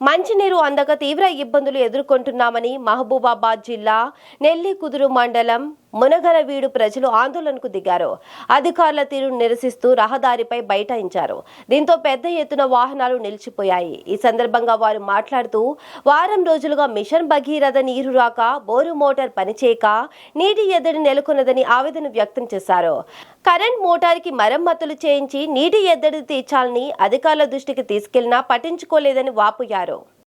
మంచినీరు అందక తీవ్ర ఇబ్బందులు ఎదుర్కొంటున్నామని మహబూబాబాద్ జిల్లా నెల్లికుదురు మండలం మునగరవీడు ప్రజలు ఆందోళనకు దిగారు. అధికారుల తీరును నిరసిస్తూ రహదారిపై బైఠాయించారు. దీంతో పెద్ద ఎత్తున వాహనాలు నిలిచిపోయాయి. ఈ సందర్భంగా వారు మాట్లాడుతూ వారం రోజులుగా మిషన్ భగీరథ నీరు రాక బోరు మోటార్ పనిచేయక నీటి ఎద్దడి నెలకొన్నదని ఆవేదన వ్యక్తం చేశారు. కరెంట్ మోటార్కి మరమ్మతులు చేయించి నీటి ఎద్దడి తీర్చాలని అధికారుల దృష్టికి తీసుకెళ్ళినా పట్టించుకోలేదని వాపోయారు.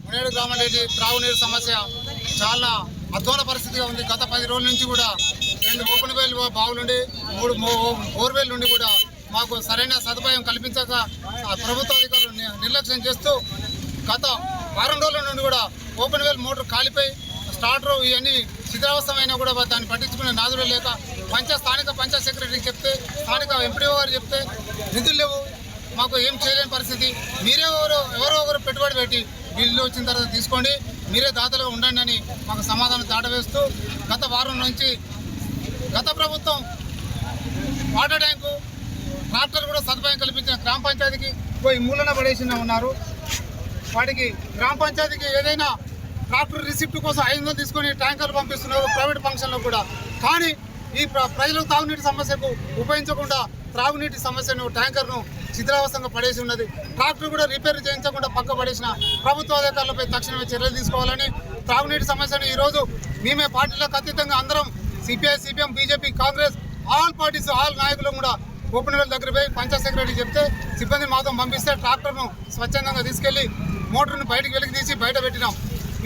మునేడు గ్రామంలోని త్రాగునీరు సమస్య చాలా అధ్వాన పరిస్థితిగా ఉంది. గత పది రోజుల నుంచి కూడా రెండు ఓపెన్ బావులుండి మూడు బోర్వేల్ నుండి కూడా మాకు సరైన సదుపాయం కల్పించక ఆ ప్రభుత్వ అధికారులు నిర్లక్ష్యం చేస్తూ గత వారం రోజుల నుండి కూడా ఓపెన్ వేల్ మోటార్ కాలిపోయి స్టార్టర్ ఇవన్నీ శిథిలావస్థమైనా కూడా దాన్ని పట్టించుకునే నాదుడు లేక పంచ స్థానిక పంచాయత్ సెక్రటరీకి చెప్తే స్థానిక ఎంపీడీ గారు చెప్తే నిధులు లేవు మాకు ఏం చేయలేని పరిస్థితి. మీరే ఎవరో ఎవరో ఒకరు పెట్టుబడి పెట్టి బిల్లు వచ్చిన తర్వాత తీసుకోండి మీరే దాతలుగా ఉండండి అని మాకు సమాధానం దాటవేస్తూ గత వారం నుంచి గత ప్రభుత్వం వాటర్ ట్యాంకు ట్రాక్టర్ కూడా సదుపాయం కల్పించిన గ్రామ పంచాయతీకి పోయి మూలన పడేసిన ఉన్నారు. వాటికి గ్రామ పంచాయతీకి ఏదైనా ట్రాక్టర్ రిసిప్ట్ కోసం ఐదు వందలు తీసుకొని ట్యాంకర్లు పంపిస్తున్నారు ప్రైవేట్ ఫంక్షన్లో కూడా. కానీ ఈ ప్ర- తాగునీటి సమస్యకు ఉపయోగించకుండా త్రాగునీటి సమస్యను ట్యాంకర్ను శిథిలావస్థంగా పడేసి ఉన్నది. ట్రాక్టర్ కూడా రిపేర్ చేయించకుండా పక్క పడేసిన ప్రభుత్వ అధికారులపై తక్షణమే చర్యలు తీసుకోవాలని త్రాగునీటి సమస్యను ఈరోజు మేమే పార్టీలకు అతీతంగా అందరం CPI CPM BJP Congress all parties all నాయకులు కూడా ఓపెన్ దగ్గర పోయి పంచాయత్ సెక్రటరీ చెప్తే సిబ్బంది మాతో పంపిస్తే ట్రాక్టర్ను స్వచ్ఛందంగా తీసుకెళ్ళి మోటార్ను బయటకు వెలికి తీసి బయట పెట్టినాం.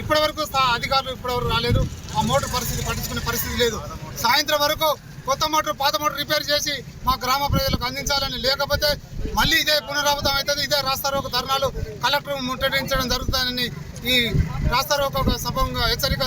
ఇప్పటి వరకు అధికారులు ఇప్పటివరకు రాలేదు. ఆ మోటార్ పరిస్థితి పట్టించుకునే పరిస్థితి లేదు. సాయంత్రం వరకు కొత్త మోటార్ పాత మోటార్ రిపేర్ చేసి మా గ్రామ ప్రజలకు అందించాలని లేకపోతే మళ్ళీ ఇదే పునరావృతం అవుతుంది. ఇదే రాస్తారోక ధర్నాలు కలెక్టర్ ముట్టడించడం జరుగుతుందని ఈ రాస్తారోక సభంగా హెచ్చరిక